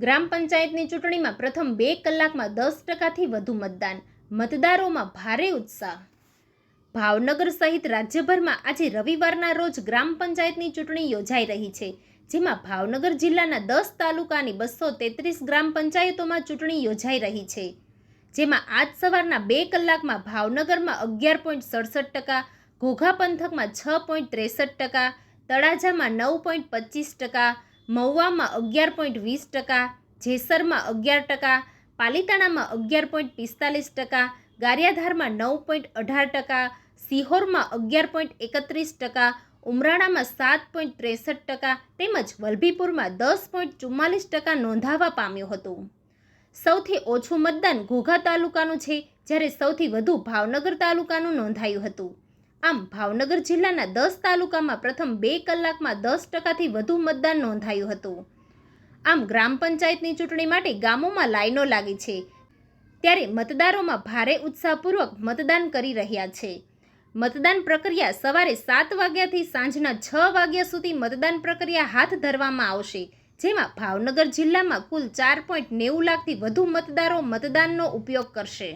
ગ્રામ પંચાયતની ચૂંટણીમાં પ્રથમ બે કલાકમાં દસ ટકાથી વધુ મતદાન. મતદારોમાં ભારે ઉત્સાહ. ભાવનગર સહિત રાજ્યભરમાં આજે રવિવારના રોજ ગ્રામ પંચાયતની ચૂંટણી યોજાઈ રહી છે, જેમાં ભાવનગર જિલ્લાના દસ તાલુકાની બસો તેત્રીસ ગ્રામ પંચાયતોમાં ચૂંટણી યોજાઈ રહી છે, જેમાં આજ સવારના બે કલાકમાં ભાવનગરમાં અગિયાર પોઈન્ટ સડસઠ ટકા, ઘોઘા પંથકમાં છ પોઈન્ટ ત્રેસઠ ટકા, તળાજામાં નવ પોઈન્ટ પચીસ ટકા મહુવામાં અગિયાર પોઈન્ટ વીસ ટકા, જેસરમાં અગિયાર ટકા, પાલિતાણામાં અગિયાર પોઈન્ટ પિસ્તાલીસ ટકા, ગારિયાધારમાં નવ પોઈન્ટ અઢાર ટકા, સિહોરમાં અગિયાર પોઈન્ટ એકત્રીસ ટકા, ઉમરાણામાં સાત પોઈન્ટ ત્રેસઠ ટકા તેમજ વલભીપુરમાં દસ પોઈન્ટ ચુમ્માલીસ ટકા નોંધાવા પામ્યું હતું. સૌથી ઓછું મતદાન ઘોઘા તાલુકાનું છે, જ્યારે સૌથી વધુ ભાવનગર તાલુકાનું નોંધાયું હતું. આમ ભાવનગર જિલ્લાના દસ તાલુકામાં પ્રથમ બે કલાકમાં દસ ટકાથી વધુ મતદાન નોંધાયું હતું. આમ ગ્રામ પંચાયતની ચૂંટણી માટે ગામોમાં લાઈનો લાગી છે. ત્યારે મતદારોમાં ભારે ઉત્સાહપૂર્વક મતદાન કરી રહ્યા છે. મતદાન પ્રક્રિયા સવારે સાત વાગ્યાથી સાંજના છ વાગ્યા સુધી મતદાન પ્રક્રિયા હાથ ધરવામાં આવશે, જેમાં ભાવનગર જિલ્લામાં કુલ ચાર પોઈન્ટ નેવું લાખથી વધુ મતદારો મતદાનનો ઉપયોગ કરશે.